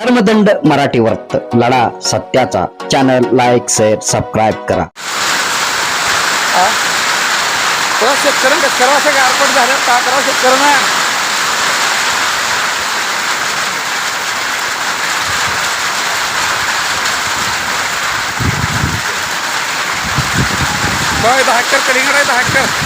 धर्मदंड मराठी वर्त लढा सत्याचा. चॅनल लाईक शेअर सबस्क्राईब करा. तेव्हा शेतकऱ्यांना शेतकऱ्या गारपट झालं का करा शेतकऱ्यांना? बाय दहा हेक्टर कलिंगड आहे दहा हेक्टर